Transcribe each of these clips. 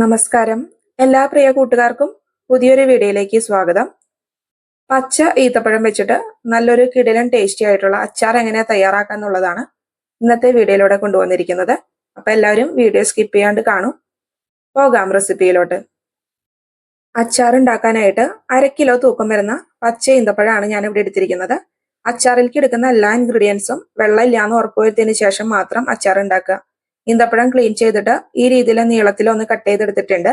നമസ്കാരം. എല്ലാ പ്രിയ കൂട്ടുകാർക്കും പുതിയൊരു വീഡിയോയിലേക്ക് സ്വാഗതം. പച്ച ഈത്തപ്പഴം വെച്ചിട്ട് നല്ലൊരു കിടിലൻ ടേസ്റ്റി ആയിട്ടുള്ള അച്ചാർ എങ്ങനെ തയ്യാറാക്കുക എന്നുള്ളതാണ് ഇന്നത്തെ വീഡിയോയിലൂടെ കൊണ്ടുവന്നിരിക്കുന്നത്. അപ്പൊ എല്ലാവരും വീഡിയോ സ്കിപ്പ് ചെയ്യാണ്ട് കാണും. പോകാം റെസിപ്പിയിലോട്ട് അച്ചാർ ഉണ്ടാക്കാനായിട്ട് അര കിലോ തൂക്കം വരുന്ന പച്ച ഈന്തപ്പഴമാണ് ഞാൻ ഇവിടെ എടുത്തിരിക്കുന്നത്. അച്ചാറിലേക്ക് എടുക്കുന്ന എല്ലാ ഇൻഗ്രീഡിയൻസും വെള്ളം ഇല്ലാന്ന് ഉറപ്പുവരുത്തിയതിനു ശേഷം മാത്രം അച്ചാർ ഉണ്ടാക്കുക. ഈന്തപ്പഴം ക്ലീൻ ചെയ്തിട്ട് ഈ രീതിയിൽ നീളത്തിൽ ഒന്ന് കട്ട് ചെയ്തെടുത്തിട്ടുണ്ട്.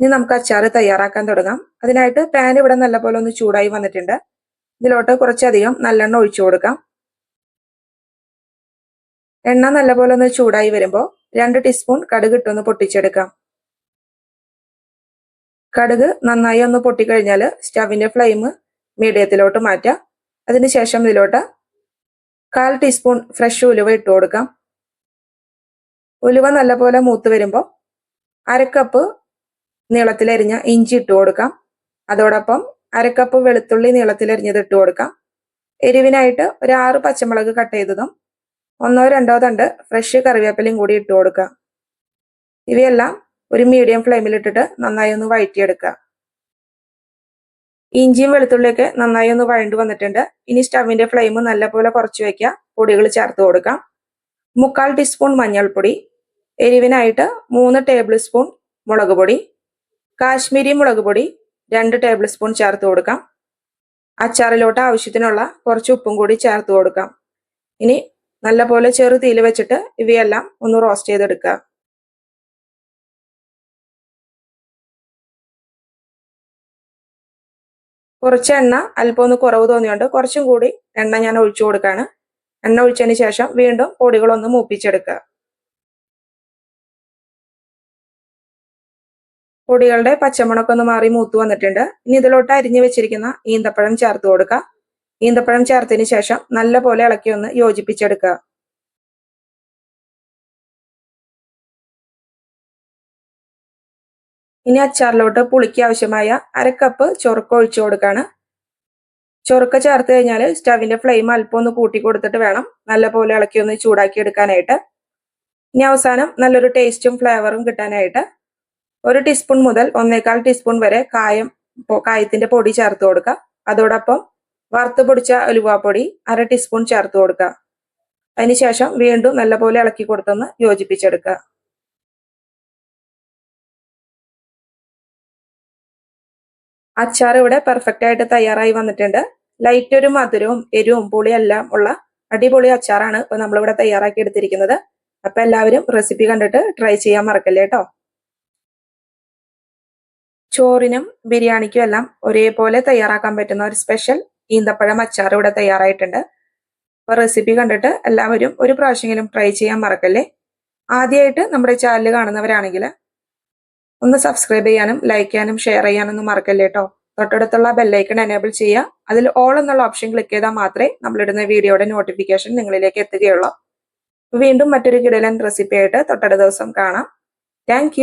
ഇനി നമുക്ക് അച്ചാർ തയ്യാറാക്കാൻ തുടങ്ങാം. അതിനായിട്ട് പാൻ ഇവിടെ നല്ലപോലെ ഒന്ന് ചൂടായി വന്നിട്ടുണ്ട്. ഇതിലോട്ട് കുറച്ചധികം നല്ലെണ്ണ ഒഴിച്ചു കൊടുക്കാം. എണ്ണ നല്ലപോലെ ഒന്ന് ചൂടായി വരുമ്പോൾ രണ്ട് ടീസ്പൂൺ കടുക് ഇട്ടൊന്ന് പൊട്ടിച്ചെടുക്കാം. കടുക് നന്നായി ഒന്ന് പൊട്ടിക്കഴിഞ്ഞാൽ സ്റ്റവിന്റെ ഫ്ലെയിം മീഡിയത്തിലോട്ട് മാറ്റാം. അതിനുശേഷം ഇതിലോട്ട് കാൽ ടീസ്പൂൺ ഫ്രഷ് ഉലുവ ഇട്ട് കൊടുക്കാം. ഉലുവ നല്ലപോലെ മൂത്ത് വരുമ്പോൾ അരക്കപ്പ് നീളത്തിലരിഞ്ഞ ഇഞ്ചി ഇട്ട് കൊടുക്കാം. അതോടൊപ്പം അരക്കപ്പ് വെളുത്തുള്ളി നീളത്തിലരിഞ്ഞത് ഇട്ട് കൊടുക്കാം. എരിവിനായിട്ട് ഒരു ആറ് പച്ചമുളക് കട്ട് ചെയ്തതും ഒന്നോ രണ്ടോ തണ്ട് ഫ്രഷ് കറിവേപ്പിലയും കൂടി ഇട്ട് കൊടുക്കാം ഇവയെല്ലാം ഒരു മീഡിയം ഫ്ലെയിമിൽ ഇട്ടിട്ട് നന്നായി ഒന്ന് വഴറ്റിയെടുക്കുക. ഇഞ്ചിയും വെളുത്തുള്ളിയൊക്കെ നന്നായി ഒന്ന് വഴണ്ടു വന്നിട്ടുണ്ട്. ഇനി സ്റ്റവിന്റെ ഫ്ലെയിം നല്ലപോലെ കുറച്ച് വെക്കുക. പൊടികൾ ചേർത്ത് കൊടുക്കാം. മുക്കാൽ ടീസ്പൂൺ മഞ്ഞൾപ്പൊടി എരിവിനായിട്ട് മൂന്ന് ടേബിൾ സ്പൂൺ മുളക് പൊടി കാശ്മീരി മുളക് പൊടി രണ്ട് ടേബിൾ സ്പൂൺ ചേർത്ത് കൊടുക്കാം. അച്ചാറിലോട്ട് ആവശ്യത്തിനുള്ള കുറച്ച് ഉപ്പും കൂടി ചേർത്ത് കൊടുക്കാം. ഇനി നല്ല പോലെ ചെറു തീയിൽ വെച്ചിട്ട് ഇവയെല്ലാം ഒന്ന് റോസ്റ്റ് ചെയ്തെടുക്കുക. കുറച്ച് എണ്ണ അല്പം ഒന്ന് കുറവ് തോന്നിയോണ്ട് കുറച്ചും കൂടി എണ്ണ ഞാൻ ഒഴിച്ചു കൊടുക്കാണ്. എണ്ണ ഒഴിച്ചതിന് ശേഷം വീണ്ടും പൊടികളൊന്ന് മൂപ്പിച്ചെടുക്കുക. പൊടികളുടെ പച്ചമുളക് ഒന്ന് മാറി മൂത്ത് വന്നിട്ടുണ്ട്. ഇനി ഇതിലോട്ട് അരിഞ്ഞു വെച്ചിരിക്കുന്ന ഈന്തപ്പഴം ചേർത്ത് കൊടുക്കുക ഈന്തപ്പഴം ചേർത്തതിന് ശേഷം നല്ല പോലെ ഇളക്കി ഒന്ന് യോജിപ്പിച്ചെടുക്കുക ഇനി അച്ചാറിലോട്ട് പുളിക്ക് ആവശ്യമായ അരക്കപ്പ് ചൊറുക്ക ഒഴിച്ചു കൊടുക്കാണ്. ചൊറുക്ക ചേർത്ത് കഴിഞ്ഞാൽ സ്റ്റവിന്റെ ഫ്ലെയിം അല്പം ഒന്ന് കൂട്ടി കൊടുത്തിട്ട് വേണം നല്ല പോലെ ഇളക്കി ഒന്ന് ചൂടാക്കി എടുക്കാനായിട്ട്. ഇനി അവസാനം നല്ലൊരു ടേസ്റ്റും ഫ്ലേവറും കിട്ടാനായിട്ട് ഒരു ടീസ്പൂൺ മുതൽ ഒന്നേകാൽ ടീസ്പൂൺ വരെ കായം കായത്തിന്റെ പൊടി ചേർത്ത് കൊടുക്കുക. അതോടൊപ്പം വറുത്ത് പൊടിച്ച ഉലുവാപ്പൊടി അര ടീസ്പൂൺ ചേർത്ത് കൊടുക്കുക. അതിനുശേഷം വീണ്ടും നല്ലപോലെ ഇളക്കി കൊടുത്തൊന്ന് യോജിപ്പിച്ചെടുക്കുക. അച്ചാർ ഇവിടെ പെർഫെക്റ്റ് ആയിട്ട് തയ്യാറായി വന്നിട്ടുണ്ട്. ലൈറ്റ് ഒരു മധുരവും എരിവും പുളിയെല്ലാം ഉള്ള അടിപൊളി അച്ചാറാണ് ഇപ്പൊ നമ്മളിവിടെ തയ്യാറാക്കി എടുത്തിരിക്കുന്നത്. അപ്പൊ എല്ലാവരും റെസിപ്പി കണ്ടിട്ട് ട്രൈ ചെയ്യാൻ മറക്കല്ലേ കേട്ടോ ചോറിനും ബിരിയാണിക്കും എല്ലാം ഒരേപോലെ തയ്യാറാക്കാൻ പറ്റുന്ന ഒരു സ്പെഷ്യൽ ഈന്തപ്പഴം അച്ചാർ ഇവിടെ തയ്യാറായിട്ടുണ്ട്. അപ്പൊ റെസിപ്പി കണ്ടിട്ട് എല്ലാവരും ഒരു പ്രാവശ്യമെങ്കിലും ട്രൈ ചെയ്യാൻ മറക്കല്ലേ? ആദ്യമായിട്ട് നമ്മുടെ ചാനൽ കാണുന്നവരാണെങ്കിൽ ഒന്ന് സബ്സ്ക്രൈബ് ചെയ്യാനും ലൈക്ക് ചെയ്യാനും ഷെയർ ചെയ്യാനൊന്നും മറക്കല്ലേ കേട്ടോ തൊട്ടടുത്തുള്ള ബെല്ലൈക്കൺ എനേബിൾ ചെയ്യുക. അതിൽ ഓൾ എന്നുള്ള ഓപ്ഷൻ ക്ലിക്ക് ചെയ്താൽ മാത്രമേ നമ്മളിടുന്ന വീഡിയോയുടെ നോട്ടിഫിക്കേഷൻ നിങ്ങളിലേക്ക് എത്തുകയുള്ളൂ. വീണ്ടും മറ്റൊരു കിടലൻ റെസിപ്പി ആയിട്ട് തൊട്ടടുത്ത ദിവസം കാണാം. താങ്ക്